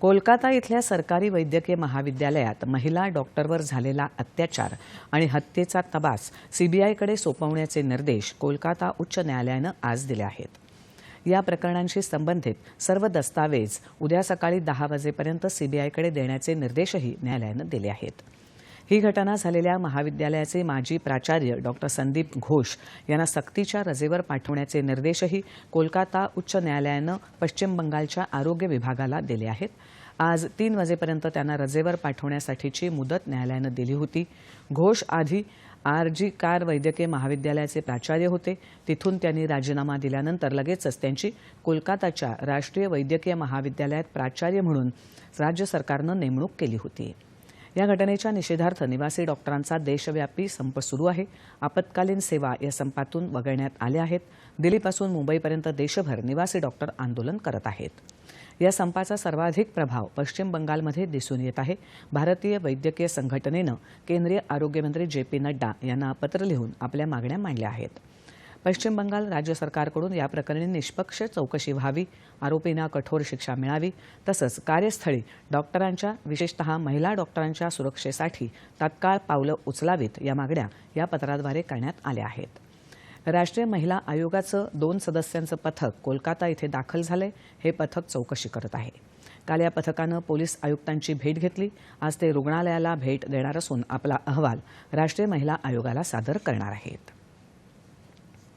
कोलकाता इथल्या सरकारी वैद्यकीय महाविद्यालयात महिला डॉक्टरवर झालेला अत्याचार आणि हत्येचा तपास सीबीआयकडे सोपवण्याचे निर्देश कोलकाता उच्च न्यायालयानं आज दिले आहेत. या प्रकरणांशी संबंधित सर्व दस्तावेज उद्या सकाळी दहा वाजेपर्यंत सीबीआयकडे देण्याचे निर्देशही न्यायालयानं दिले आहेत. ही घटना झालेल्या महाविद्यालयाचे माजी प्राचार्य डॉक्टर संदीप घोष यांना सक्तीच्या रजेवर पाठवण्याचे निर्देशही कोलकाता उच्च न्यायालयानं पश्चिम बंगालच्या आरोग्य विभागाला दिले आहेत. आज तीन वाजेपर्यंत त्यांना रजेवर पाठवण्यासाठीची मुदत न्यायालयानं दिली होती. घोष आधी आर जी कार वैद्यकीय महाविद्यालयाचे प्राचार्य होते. तिथून त्यांनी राजीनामा दिल्यानंतर लगेचच त्यांची कोलकाताच्या राष्ट्रीय वैद्यकीय महाविद्यालयात प्राचार्य म्हणून राज्य सरकारनं नेमणूक केली होती. या घटनेच्या निषेधार्थ निवासी डॉक्टरांचा देशव्यापी संप सुरू आहे. आपत्कालीन सेवा या संपातून वगळण्यात आल्या आहेत. दिल्लीपासून मुंबईपर्यंत देशभर निवासी डॉक्टर आंदोलन करत आहेत. या संपाचा सर्वाधिक प्रभाव पश्चिम बंगालमध्ये दिसून येत आहे. भारतीय वैद्यकीय संघटनेनं केंद्रीय आरोग्यमंत्री जे पी नड्डा यांना पत्र लिहून आपल्या मागण्या मांडल्या आहेत. पश्चिम बंगाल राज्य सरकारकडून या प्रकरणी निष्पक्ष चौकशी व्हावी आरोपींना कठोर शिक्षा मिळावी तसंच कार्यस्थळी डॉक्टरांच्या विशेषतः महिला डॉक्टरांच्या सुरक्षेसाठी तात्काळ पावलं उचलावीत या मागण्या या पत्राद्वारे करण्यात आल्या आहेत. राष्ट्रीय महिला आयोगाचं दोन सदस्यांचं पथक कोलकाता इथे दाखल झालंय हे पथक चौकशी करत आहे. काल या पथकानं पोलीस आयुक्तांची भेट घेतली. आज ते रुग्णालयाला भेट देणार असून आपला अहवाल राष्ट्रीय महिला आयोगाला सादर करणार आहेत.